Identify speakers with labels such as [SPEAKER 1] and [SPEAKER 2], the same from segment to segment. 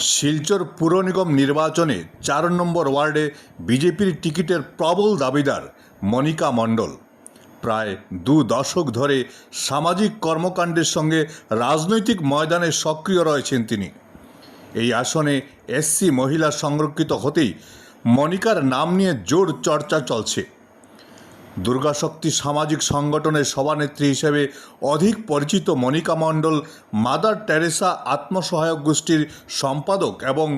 [SPEAKER 1] শিলচর পুর নিগম নির্বাচনে চার নম্বর ওয়ার্ডে বিজেপির টিকিটের প্রবল দাবিদার মনিকা মণ্ডল। প্রায় দু দশক ধরে সামাজিক কর্মকাণ্ডের সঙ্গে রাজনৈতিক ময়দানে সক্রিয় রয়েছেন তিনি। এই আসনে এসসি মহিলা সংরক্ষিত হতেই মনিকার নাম নিয়ে জোর চর্চা চলছে। দুর্গাশক্তি সামাজিক সংগঠনের সভানেত্রী হিসেবে অধিক পরিচিত মনিকা মণ্ডল, মাদার টেরেসা আত্মসহায়ক গোষ্ঠীর সম্পাদক এবং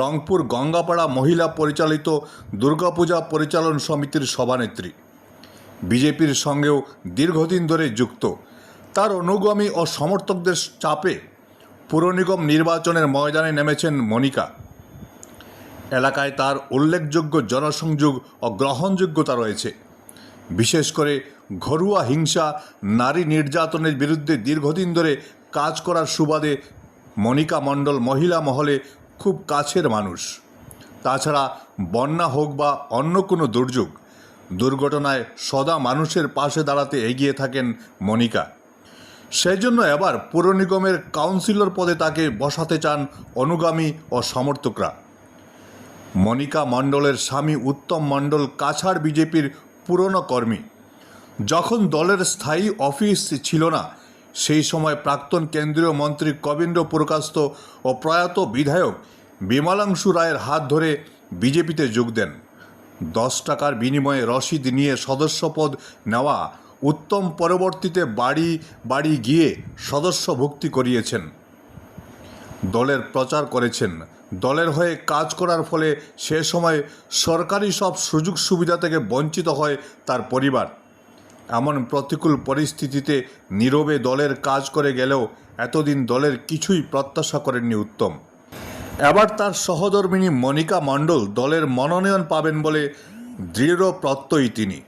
[SPEAKER 1] রংপুর গঙ্গাপাড়া মহিলা পরিচালিত দুর্গাপূজা পরিচালন সমিতির সভানেত্রী। বিজেপির সঙ্গেও দীর্ঘদিন ধরে যুক্ত। তার অনুগামী ও সমর্থকদের চাপে পুরনিগম নির্বাচনের ময়দানে নেমেছেন মনিকা। এলাকায় তার উল্লেখযোগ্য জনসংযোগ ও গ্রহণযোগ্যতা রয়েছে। বিশেষ করে ঘরোয়া হিংসা, নারী নির্যাতনের বিরুদ্ধে দীর্ঘদিন ধরে কাজ করার সুবাদে মনিকা মণ্ডল মহিলা মহলে খুব কাছের মানুষ। তাছাড়া বন্যা হোক বা অন্য কোনো দুর্যোগ, দুর্ঘটনায় সদা মানুষের পাশে দাঁড়াতে এগিয়ে থাকেন মনিকা। সেই জন্য এবার পুর নিগমের কাউন্সিলর পদে তাকে বসাতে চান অনুগামী ও সমর্থকরা। মনিকা মণ্ডলের স্বামী উত্তম মণ্ডল কাছাড় বিজেপির পুরনো কর্মী। যখন দলের স্থায়ী অফিস ছিল না, সেই সময় প্রাক্তন কেন্দ্রীয় মন্ত্রী কবীন্দ্র পুরকাস্ত ও প্রয়াত বিধায়ক বিমলাংশু রায়ের হাত ধরে বিজেপিতে যোগ দেন। দশ টাকার বিনিময়ে রসিদ নিয়ে সদস্যপদ নেওয়া উত্তম পরবর্তীতে বাড়ি বাড়ি গিয়ে সদস্য সদস্যভুক্তি করিয়েছেন। দলের প্রচার করেছেন। দলের হয়ে কাজ করার ফলে সে সময় সরকারি সব সুযোগ সুবিধা থেকে বঞ্চিত হয় তার পরিবার। এমন প্রতিকূল পরিস্থিতিতে নীরবে দলের কাজ করে গেলেও এতদিন দলের কিছুই প্রত্যাশা করেননি উত্তম। এবার তার সহধর্মিণী মনিকা মণ্ডল দলের মনোনয়ন পাবেন বলে দৃঢ় প্রত্যয়ী তিনি।